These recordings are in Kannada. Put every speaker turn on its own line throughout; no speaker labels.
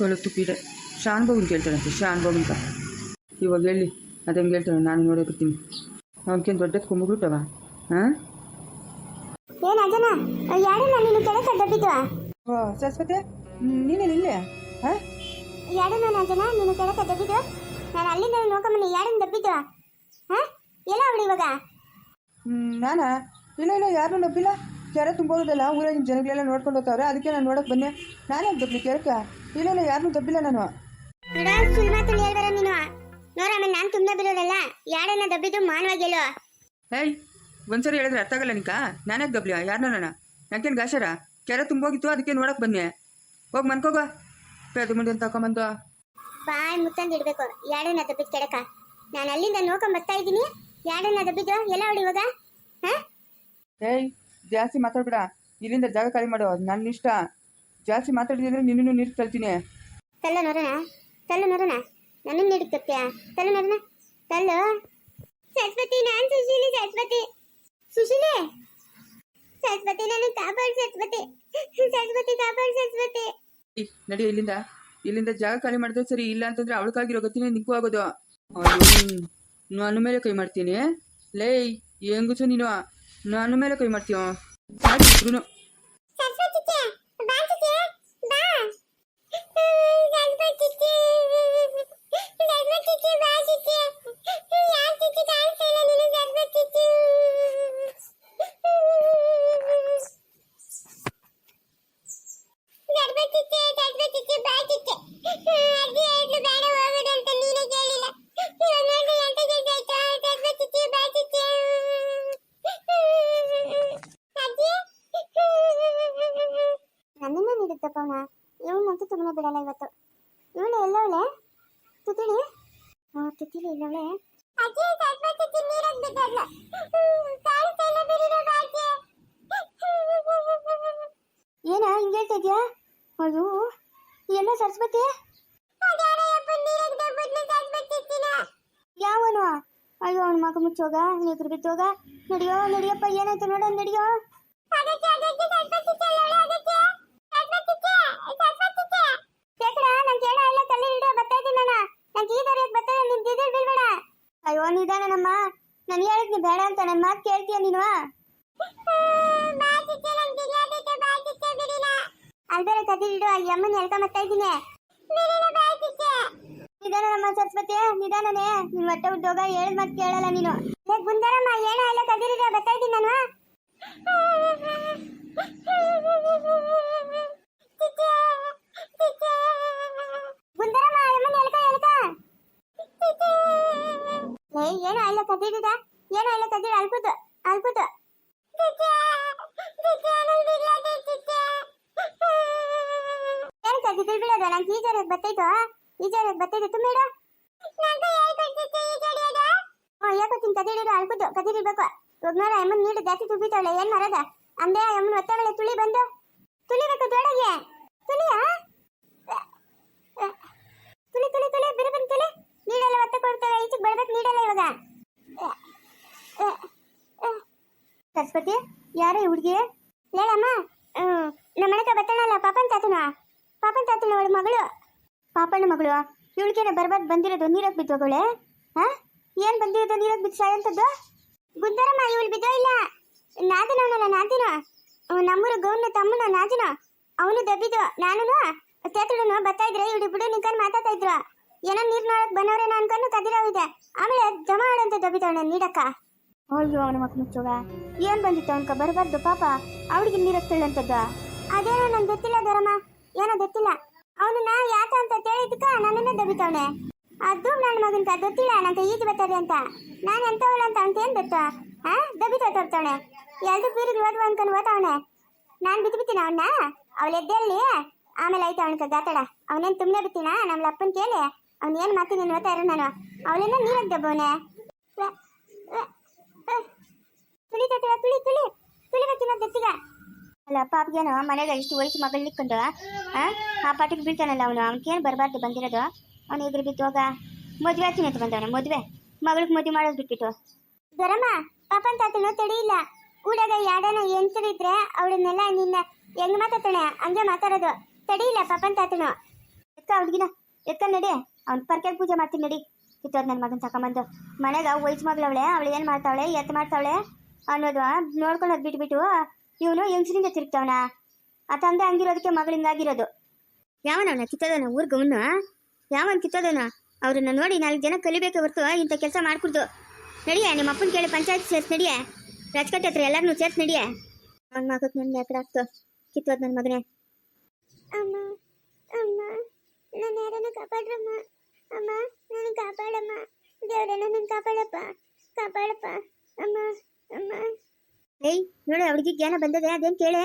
ಕಳುತ್ತು ತುಪ್ಪಿದೆ ಶಾನ್ ಬಾಬುನ್ ಕೇಳ್ತಾನಂತೆ ಶಾನ್ ಬಾಬುನ್ಕ ಇವಾಗ ಹೇಳಿ ಅದಂಗೆ ಹೇಳ್ತಾನೆ ನಾನು ನೋಡೇ ಬರ್ತೀನಿ ಅವನಕೇನು ದೊಡ್ಡ ಕುಂಬಗ್ಬಿಟ್ಟವ ಹಾಂ
ಏನ್ ಅಜನ ಯಾರನ್ನ ನೀನು ಕೆಳಕ್ಕೆ
ಓ ಸರಸ್ವತಿ ನೀನೇನು ಇಲ್ಲೇ? ಹಾಂ
ಯಾರನ್ನ ಅಜನ ನೀನು ಕೆಳಕ್ಕೆ ನಾನು ಅಲ್ಲಿಂದ ಯಾರನ್ನ ದಬ್ಬಿದ್ದು ಹಾ ಎಲ್ಲ ಅವಳು ಇವಾಗ?
ನಾನಾ? ಇಲ್ಲ ಇಲ್ಲ ಯಾರನ್ನೂ ನಬ್ಬಿಲ್ಲ ಕೆರೆ ತುಂಬೋದಲ್ಲ ಊರಾಗಿನ ಜನಗಳೆಲ್ಲ ನೋಡ್ಕೊಂಡು ಹೋಗ್ತಾವ್ರೆ ಅದಕ್ಕೆ ನಾನು ನೋಡಕ್ಕೆ ಬನ್ನಿ ನಾನೇ ದಬ್ಬಲಿ ಕೆರಕ್ಕೆ? ಇಲ್ಲ ಇಲ್ಲ ಯಾರನ್ನೂ ದಬ್ಬಿಲ್ಲ ನಾನು.
ಹೇಳ್ಬೇಡ ನೀನು. ತುಂಬ ಬಿಡೋದಲ್ಲ ಯಾರನ್ನ ದಬ್ಬಿದ್ದು ಮಾನವಾಗೆಲ್ಲೋ
ಏಯ್ ಒಂದ್ಸರಿ ಹೇಳಿದ್ರೆ ಅರ್ಥ ಆಗಲ್ಲ ನಿಕ ನಾನೇ ದಬ್ಲಿ ಯಾರನ್ನ ನಾನು? ಯಾಕೇನು ಗಾಸರ ಕೆರೆ ತುಂಬೋಗಿತ್ತು ಅದಕ್ಕೆ ನೋಡಕ್ಕೆ ಬನ್ನಿ ಹೋಗಿ ಮನ್ಕೋಗ ಪೇದ ಮುಂದೆ ತಕೊಂಬಂದು
ಬಾಯ್ ಮುತ್ತಂದು ಇಡ್ಬೇಕು. ಯಾರನ್ನ ದಬ್ಬಿದ್ ಕೆಡಕ ನಾನು ಅಲ್ಲಿಂದ ನೋಡ್ಕೊಂಡ್ ಬರ್ತಾ ಇದ್ದೀನಿ. ಯಾರನ್ನ ದಬ್ಬಿದ್ದು ಎಲ್ಲ ಅವಳು ಇವಾಗ ಹಾ?
ಏಯ್ ಜಾಸ್ತಿ ಮಾತಾಡ್ಬೇಡ. ಇಲ್ಲಿಂದ ಜಾಗ ಖಾಲಿ ಮಾಡು. ನನ್ನ ಇಷ್ಟ. ಜಾಸ್ತಿ ಮಾತಾಡಿದ್ರೆ ನಿನ್ನೂ ನೀರು ತಳ್ತೀನಿ
ತಲ್ಲು ನೋಡೋಣ ತಲ್ಲು ನೋಡೋಣ ನನ್ನ ನೀಡಿಗೆ ತಪ್ಪ್ಯ ತಲ್ಲು ನೋಡೋಣ ತಲ್ಲು. ಸರಸ್ವತಿ ನಾನು ಸುಶೀಲಿ ಸರಸ್ವತಿ. ಸುಶೀಲಿ? ಸರಸ್ವತಿ ನಾನು ಕಾಪಾಡು ಸರಸ್ವತಿ. ಸರಸ್ವತಿ ಕಾಪಾಡು ಸರಸ್ವತಿ.
ನಡಿ ಇಲ್ಲಿಂದ. ಇಲ್ಲಿಂದ ಜಾಗ ಖಾಲಿ ಮಾಡಿದ್ರೆ ಸರಿ ಇಲ್ಲ ಅಂತಂದ್ರೆ ಅವಳಕ್ಕಾಗಿರೋ ಗತಿನೇ ನಿಂಕು ಆಗೋದು. ನಾನು ನನ್ನ ಮೇಲೆ ಕೈ ಮಾಡ್ತೀನಿ. ಲೇ ಹೆಂಗುಸು ನೀನು? ನನ್ನ ಮೇಲೆ ಕೈ ಮಾಡ್ತೀಯ ಮಾಡಿ ಇಬ್ರುನು.
ಸರಸ್ವತಿ ಬಾ ಚಿಚ್ಚೆ ಬಾ ಅವನ ಇವನಂತೂ ಸುಮ್ಮನೆ ಬಿಡಲ್ಲ ಇವತ್ತು. ಇವಳು ಎಲ್ಲವಳೆ? ತುತಿಳಿ ಆ ತುತಿಳಿ ಇಲ್ಲವಳೆ. ಅಜ್ಜಿ ಗರ್ಭಚಿಚ್ಚೆ ನೀರಕ್ಕೆ ಬಿದ್ದಲ್ಲ ಕಾಣಿಸ್ತಾ ಇಲ್ಲ ಬಿಡಿರೋ ಬಾಚೆ ಏನ ಹಿಂಗೆ ಹೇಳ್ತಾ ಇದ್ಯಾ? ಅಯ್ಯೋ ಎಲ್ಲ ಸರಸ್ವತಿ? ಯಾವನು? ಅಯ್ಯೋ ಅವನ ಮಗ ಮುಚ್ಚೋಗ ನೀರು ಬಿದ್ದೋಗ. ನಡಿಯೋ ನಡಿಯಪ್ಪ ಏನಾಯ್ತು ನೋಡೋಣ ನಡಿಯೋ. ಅಯ್ಯೋ ನಿಧಾನನಮ್ಮ ನಾನು ಹೇಳಿದ್ನಿ ಬೇಡ ಅಂತ, ನನ್ನ ಮಾತು ಕೇಳ್ತೀಯ ನೀನು? ಅಲ್ಬೇರೆ ಕದಿರಿಡು ಆ ಅಲ್ಲಿ ಹೇಳ್ಕೊಂಬತ್ತಾ ಇದ್ದೀನಿ. ನಿಧಾನನಮ್ಮ ಸರಸ್ವತಿ, ನಿಧಾನನೇ. ನಿನ್ ಹೊಟ್ಟೆ ಉದ್ದೋಗ ಹೇಳ್ ಮಾತು ಕೇಳಲ್ಲ ನೀನು. ಲೇ ಗುಂದರಮ್ಮ ಏನ ಎಲ್ಲ ಕದಿರಿಡು ಬರ್ತಾ ಇದ್ದೀನಿ ನಾನು. ಗುಂದರಮ್ಮ ಯಮ್ಮನ್ ಹೇಳ್ಕ ಹೇಳ್ಕ ಏನ ಎಲ್ಲ ಕದಿರಿದ ಏನೋ ಎಲ್ಲ ಕದಿರ ಅಲ್ಪುದು ಅಲ್ಪುದು ಏನು ಕದಿದ್ರು ಬಿಡೋದ? ನಂಗೆ ಈಜಾರಕ್ಕೆ ಬತ್ತೈತು? ಈಜಾರಕ್ಕೆ ಬತ್ತೈತು. ತುಂಬಿಡ ಯಾಕೋ ತಿನ್ ಕದಿಡಿಡು ಅಳ್ಕುದು ಕದಿರಿಬೇಕು ಇವಾಗ ನೋಡ ಅಮ್ಮನ್ ನೀಡು ಜಾಸ್ತಿ ತುಂಬಿತಾಳೆ ಏನ್ ಮರದ? ಅಂದೆ ಅಮ್ಮನ್ ಒತ್ತಾಳೆ ತುಳಿ ಬಂದು. ತುಳಿಬೇಕು ದೊಡಗೆ ತುಳಿಯ? ತುಳಿ ತುಳಿ ತುಳಿ. ಬಿರು ಬಂದು ತುಳಿ. ನೀಡೆಲ್ಲ ಒತ್ತ ಕೊಡ್ತೇವೆ ಈಚೆಗೆ ಬರ್ಬೇಕು ನೀಡಲ್ಲ ಇವಾಗ. ಸರಸ್ವತಿ, ಯಾರೇ ಹುಡುಗಿ? ಹೇಳಮ್ಮ. ನಮ್ಮ ಮನೆಗೆ ಬರ್ತಾಳಲ್ಲ ಪಾಪನ್ ತಾತನ? ಪಾಪನ್ ತಾತನ ಅವಳ ಮಗಳು? ಪಾಪನ ಮಗಳು? ಇವಳಿಗೇನೆ ಬರ್ಬಾರ್ದು ಬಂದಿರೋದು ನೀರಾಗ ಬಿದ್ದು ಅವಳೆ ಹಾ? ಏನ್ ಬಂದಿರೋದು ನೀರಕ್ಕೆ ಬಿದ್ದು ಸಾಯಂತದ್ದು? ಗುಂದರಮ್ಮ ಇವಳು ಬಿದ್ದೋ ಇಲ್ಲ? ನಾದಿನ ಅವನಲ್ಲ, ನಾದಿನ? ನಮ್ಮೂರು ಗೌನ ತಮ್ಮನ, ನಾದಿನ? ಅವನು ದಬ್ಬಿದ್ದು ನಾನು ತೇತುಡನು ಬರ್ತಾ ಇದ್ರೆ ಇವಳು ಬಿಡು ನಿಂಕೊಂಡು ಮಾತಾಡ್ತಾ ಇದ್ರು. ಏನೋ ನೀರ್ ನೋಡಕ್ ಬಂದವ್ರೇನೋ ಅನ್ಕೊಂಡು ಕದಿರೋವಿದೆ ಆಮೇಲೆ ಜಮ ಅಂತ ದಬ್ಬಿದವಳ ನೀಡಕ್ಕ. ಅಯ್ಯೋ ಅವನ ಮಕ್ಕಳು ಮುಚ್ಚೋಗ. ಏನ್ ಬಂದಿತ್ತು ಅವನ್ಕ? ಬರಬಾರ್ದು ಪಾಪ. ಅವಳಿಗೆ ನೀರಕ್ತಿಳ್ಳಂತದ್ದ ಅದೇನೋ ನಂಗೆ ಗೊತ್ತಿಲ್ಲ ದರಮ್ಮ. ಏನೋ ಗೊತ್ತಿಲ್ಲ. ನಾ ಯಾಕ ಅಂತ ತಿಳಿದಕ್ಕ ನನ್ನನ್ನೇ ದಬಿತವನೆ ಅದು ನನ್ನ ಮಗನ್ಕ ಗೊತ್ತಿಲ್ಲ ನಂಗೆ ಈಜು ಬರ್ತದೆ ಅಂತ. ನಾನು ಎಂತವಲ್ಲ ಅಂತ ಅಂತ ಏನ್ ಗೊತ್ತ? ಹಾ ದಬ್ಬಿತ ತರ್ತಾವನೆ. ಎಲ್ದು ಬೀರಿಗೆ ಓದುವ ಅನ್ಕೊಂಡು ಓದವಣೆ ನಾನು ಬಿತ್ತು ಬಿತ್ತೀನಿ ಅವನ್ನ ಅವಳು ಎದ್ದೇಳಿ ಆಮೇಲೆ ಆಯ್ತು ಅವನ್ಕ ಗಾತಾಡ. ಅವನೇನು ತುಂಬನೇ ಬಿತ್ತೀನಾ? ನಮ್ಮ ಅಪ್ಪನ ಕೇಳಿ. ಅವ್ನು ಏನು ನೀನು ಓದ್ತಾ ಇರೋ ನಾನು? ಅವಳನ್ನ ನೀರಾಗ ದಬ್ಬವನೆ ತುಳಿ ತುಳಿ ತುಳಿಬೇಕಿನ್ನ ಗೊತ್ತಿಗ ಅಲ್ಲ ಪಾಪಗೇನು ಮನೆಗೆ ಇಷ್ಟು ವಯಸ್ಸು ಮಗಳು ನಿಕ್ಕೊಂಡು ಆ? ಪಾಟಿಗೆ ಬೀಳ್ತಾನಲ್ಲ ಅವನು. ಅವನಿಗೇನು ಬರಬಾರ್ದು ಬಂದಿರೋದು? ಅವನು ಎದುರು ಬಿತ್ತು ಹೋಗ. ಮದುವೆ ಆಗ್ತೀನಿ ಅಂತ ಬಂದವನೆ ಮದುವೆ. ಮಗಳಿಗೆ ಮದುವೆ ಮಾಡೋದು ಬಿಟ್ಬಿಟ್ಟು. ದೊರಮ್ಮ ಪಾಪನ ತಾತನು ತಡಿ ಇಲ್ಲ. ಊಡಾಗ ಯಾಡನ ಎಂತರಿದ್ರೆ ಅವಳನ್ನೆಲ್ಲ ನಿನ್ನ ಹೆಂಗ್ ಮಾತಾಡ್ತಾನೆ? ಹಂಗೆ ಮಾತಾಡೋದು. ತಡಿ ಇಲ್ಲ ಪಾಪನ್ ತಾತನು. ಎತ್ತ ಹುಡುಗಿನ. ಎತ್ತ ನಡಿ. ಅವ್ನ ಪರ್ಕೆಗೆ ಪೂಜೆ ಮಾಡ್ತೀನಿ ನಡಿ. ಕಿತ್ತೋದ್ ನನ್ನ ಮಗನ ತಕೊಂಬಂದು. ಮನೆಗ ವಯಸ್ಸು ಮಗಳವಳೆ, ಅವಳು ಏನು ಮಾಡ್ತಾವಳೆ, ಎತ್ತು ಮಾಡ್ತಾವಳೆ ಅನ್ನೋದು ನೋಡ್ಕೊಳ್ಳೋದು ಬಿಟ್ಬಿಟ್ಟು ಇವನು ಹೆಂಗಸರಿಂದ ತಿರುಗ್ತಾವನ? ಆ ತಂದೆ ಹಂಗಿರೋದಕ್ಕೆ ಮಗಳಿಂದಾಗಿರೋದು ಯಾವನವನ ಕಿತ್ತೋದನ ಊರ್ಗ ಅವನು? ಯಾವನ್ ಕಿತ್ತೋದನ ಅವ್ರನ್ನ ನೋಡಿ ನಾಲ್ಕು ಜನ ಕಲಿಬೇಕು ಹೊರ್ತು ಇಂಥ ಕೆಲಸ ಮಾಡ್ಕೊಡ್ದು. ನಡಿಯ, ನಿಮ್ಮ ಅಪ್ಪನ ಕೇಳಿ ಪಂಚಾಯತ್ ಸೇರ್ಸ್ ನಡಿಯ? ರಾಜಕಟ್ಟೆ ಹತ್ರ ಎಲ್ಲರನ್ನೂ ಸೇರ್ಸ್ ನಡಿಯ? ಅವ್ನ ಮಗಕ್ಕೆ ನನ್ಗೆ ಯಾಕೆ ಆಗ್ತು. ಕಿತ್ತೋದ್ ನನ್ನ ಮಗನೇ. ಅಮ್ಮ ಅಮ್ಮ ನನ್ನ ಯಾರನ್ನ ಕಾಪಾಡ್ರಮ್ಮ. ಅಮ್ಮ ನನ್ನ ಕಾಪಾಡಮ್ಮ ದೇವ್ರೆ ನನ್ನ ಕಾಪಾಡಪ್ಪ ಕಾಪಾಡಪ್ಪ ಅಮ್ಮ ಅಮ್ಮ ಏಯ್ ನೋಡಿ ಅವಳಿಗೆ ಜ್ಞಾನ ಬಂದದೆ ಅದೇನ್ ಕೇಳೆ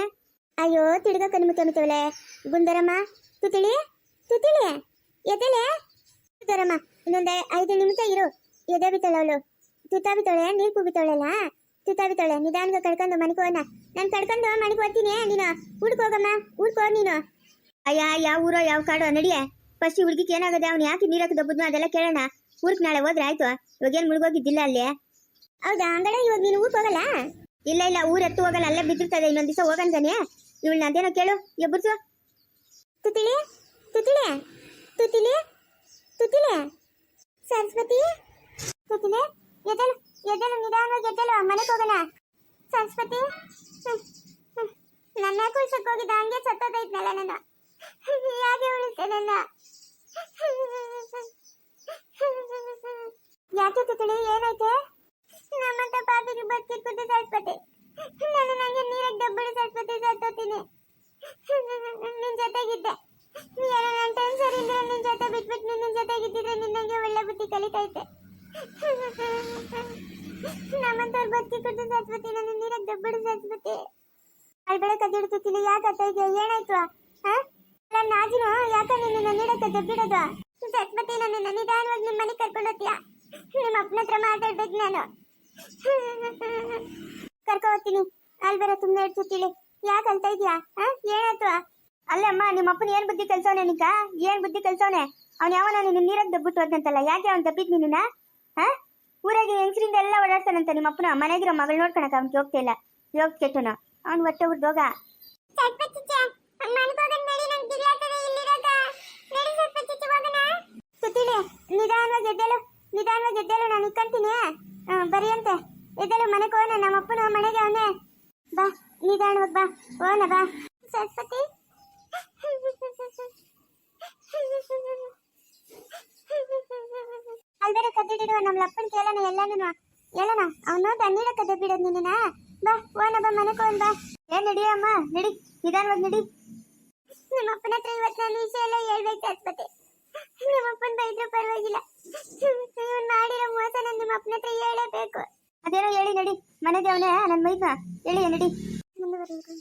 ಅಯ್ಯೋ ತಿರ್ಗ ಕಣ್ಣು ಮುತ್ತಮಿತವಳೆ ಗುಂದರಮ್ಮ ತುತಿಳಿ ತುತಿಳಿ ಎದೆಲೆ ತುತ್ತರಮ್ಮ ಇನ್ನೊಂದು ಐದು ನಿಮಿಷ ಇರು ಎದೆ ಬಿತ್ತಾಳೆ ಅವಳು ತುತ್ತ ಬಿತ್ತಾಳೆ ನೀರು ಕುಬಿತಾಳಲ್ಲ ತುತ್ತ ಬಿತ್ತಾಳೆ ನಿಧಾನಗ ಕಡ್ಕೊಂಡು ಮನೆಗೆ ಹೋಗೋಣ ನಾನು ಕಡ್ಕೊಂಡು ಮನೆಗೆ ಹೋಗ್ತೀನಿ ನೀನು ಊಟಕ್ಕೆ ಹೋಗಮ್ಮ ಊಟಕ್ಕೆ ಹೋಗ್ ನೀನು ಅಯ್ಯ ಯಾವ ಊರೋ ಯಾವ ಕಾಡೋ ನಡಿಯೇ ಫಸ್ಟ್ ಹುಡುಗಿಗೆ ಏನಾಗದೆ ಅವ್ನು ಯಾಕೆ ನೀರಕ್ಕೆ ದಬ್ಬದ್ನು ಅದೆಲ್ಲ ಕೇಳೋಣ. ಊರ್ಕ್ ನಾಳೆ ಹೋದ್ರೆ ಆಯ್ತು. ಇವಾಗೇನು ಮುಳುಗೋಗಿದ್ದಿಲ್ಲ ಅಲ್ಲಿ? ಹೌದಾ? ಹಂಗಡ ಇವಾಗ ನೀನು ಊರಿಗೆ ಹೋಗಲ್ಲ? ಇಲ್ಲ ಇಲ್ಲ ಊರ್ ಎತ್ತು ಹೋಗಲ್ಲ. ಅಲ್ಲೇ ಬಿದ್ದಿರ್ತದೆ. ಇನ್ನೊಂದ್ ದಿವಸ ಹೋಗಂತಾನೆ ಇವಳು ಅದೇನೋ ಕೇಳು. ಎಬ್ಬರ್ಸು ತುತಿಳಿ ತುತಿಳಿ ತುತಿಳಿ ತುತಿಳಿ ಸರಸ್ವತಿ? ತುತಿಳಿ ಎದಲು ಎದಲು ನಿಧಾನವಾಗಿ ಎದ್ದಲು ಮನೆಗೆ ಹೋಗೋಣ. ಸರಸ್ವತಿ. ನನ್ನ ಕುಳ್ಸಕ್ ಹೋಗಿದ್ದ. ಹಂಗೆ ಸತ್ತೋದೈತ್ನಲ್ಲ ನಾನು ಯಾಕೆ ಉಳಿತೆ ನನ್ನ? ಯಾಕೆ ತುತಿಳಿ ಏನೈತೆ ನಮ್ಮಂತ ಪಾಪಿಗೆ ಬದುಕಿಟ್ಬಿಟ್ಟು ಸರಸ್ವತಿ ನಾನು ನಂಗೆ ನೀರಿಗೆ ಡಬ್ಬಳು ಸರಸ್ವತಿ ಸತ್ತೋತೀನಿ ನಿನ್ ಜೊತೆಗಿದ್ದೆ. ಏನೋ ನನ್ನ ಸರಿ ಇದ್ರೆ ನಿನ್ ಜೊತೆ ಬಿಟ್ಬಿಟ್ಟು ನಿನ್ನ ಜೊತೆಗಿದ್ದಿದ್ರೆ ನಿನ್ನಂಗೆ ಒಳ್ಳೆ ಬುದ್ಧಿ ಕಲಿತೈತೆ. ನಮ್ಮಂತವ್ರು ಬದುಕಿಟ್ಬಿಟ್ಟು ಸರಸ್ವತಿ ನಾನು ನೀರಿಗೆ ಡಬ್ಬಳು ಅಲ್ಲಿ ಬೆಳೆ ಕದ್ದಿಡ್ತಿಲ್ಲ ಯಾಕೆ ಅತ್ತ ಇದೆಯಾ ಏನಾಯ್ತು? ಹಾ ನನ್ನ ಆಜಿನ ಯಾಕ ನಿನ್ನ ನೀಡಕ್ಕೆ ದಬ್ಬಿಡೋದು ನಾನು ನನ್ನ ನಿಧಾನವಾಗಿ ನಿಮ್ಮ ಮನೆಗೆ ಕರ್ಕೊಂಡು ಹೋಗ್ತೀಯ? ನಿಮ್ಮ ಅಪ್ಪನ ಹತ್ರ ಮಾತಾಡ್ಬೇಕು ನಾನು. ಕರ್ಕೊ ಹೋಗ್ತೀನಿ. ಅಲ್ಲಿ ಬರೋ ಸುಮ್ಮನೆ ಇಡ್ಸುತ್ತೀಳಿ ಯಾಕೆ ಅಲ್ತಾ ಇದೀಯಾ? ಏನಾಯ್ತು? ಅಲ್ಲೇ ಅಮ್ಮ, ನಿಮ್ಮ ಅಪ್ಪನ ಏನ್ ಬುದ್ಧಿ ಕಲ್ಸವನೆ ನಿಕ ಏನ್ ಬುದ್ಧಿ ಕಲ್ಸವನೆ ಅವ್ನು ಯಾವನ ನಿನ್ನ ನೀರಾಗ ದಬ್ಬಿಟ್ಟು ಹೋದಂತಲ್ಲ ಯಾಕೆ ಅವ್ನು ದಬ್ಬಿದ್ ನಿನ್ನ ಹಾ ಊರಾಗೆ ಹೆಂಗಸರಿಂದ ಎಲ್ಲ ಓಡಾಡ್ತಾನಂತ ನಿಮ್ಮ ಅಪ್ಪನ? ಮನೆಗಿರೋ ಮಗಳು ನೋಡ್ಕೊಳಕ ಅವ್ನಿಗೆ ಹೋಗ್ತಾ ಇಲ್ಲ. ಯೋಗ ಕೆಟ್ಟನ ಅವ್ನು ಹೊಟ್ಟೆ ಹುಡ್ದೋಗ ನಿಧಾನವಾಗಿ ಎದ್ದೇಳು ನಿಧಾನವಾಗಿ ಎದ್ದೇಳು, ನಾನು ಇಕ್ಕಂತೀನಿ. ಬರೆಯಂತೆ. ಎದ್ದೇಳು, ಮನೆಗೆ ಹೋಗೋಣ, ನಮ್ಮ ಅಪ್ಪನ ಮನೆಗೆ ಅವನೇ ಬಾ, ನಿಧಾನವಾಗಿ ಬಾ, ಹೋಗೋಣ, ಬಾ. ಸರಸ್ವತಿ. ಅಲ್ಬೇರೆ ಕದ್ದಿಡಿಡುವ ನಮ್ಮ ಅಪ್ಪನ ಕೇಳೋಣ, ಎಲ್ಲಾನು. ಹೇಳೋಣ, ಅವನು ತಣ್ಣೀರ ಕದ್ದ ಬಿಡೋದು ನಿನ್ನ ಬಾ ಓನ ಬಾ, ಮನೆಗೆ ಹೋಗೋಣ, ಬಾ. ಏ ಏನ್ ನಡಿಯಮ್ಮ ನಡಿ, ನಿಧಾನವಾಗಿ ನಡಿ. ನಮ್ಮ ಅಪ್ಪನ ಹತ್ರ ಇವತ್ತು ನಾನು ವಿಷಯ ಎಲ್ಲ ಹೇಳ್ಬೇಕು, ಸರಸ್ವತಿ. ನಿಮ್ಮ ಅಪ್ಪನ ಬೈದ್ರು ಪರವಾಗಿಲ್ಲ. ಇವನ್ ಮಾಡಿರೋ ಮೋಸ ನಾನು ನಿಮ್ಮ ಅಪ್ಪನ ಹತ್ರ ಹೇಳಬೇಕು. ಅದೇನೋ ಹೇಳಿ ನಡಿ. ಮನೆಗೆ ಅವನೇ ನನ್ನ ಮೈದ ಹೇಳಿ ನಡಿ. ಮುಂದುವರಿಯುವುದು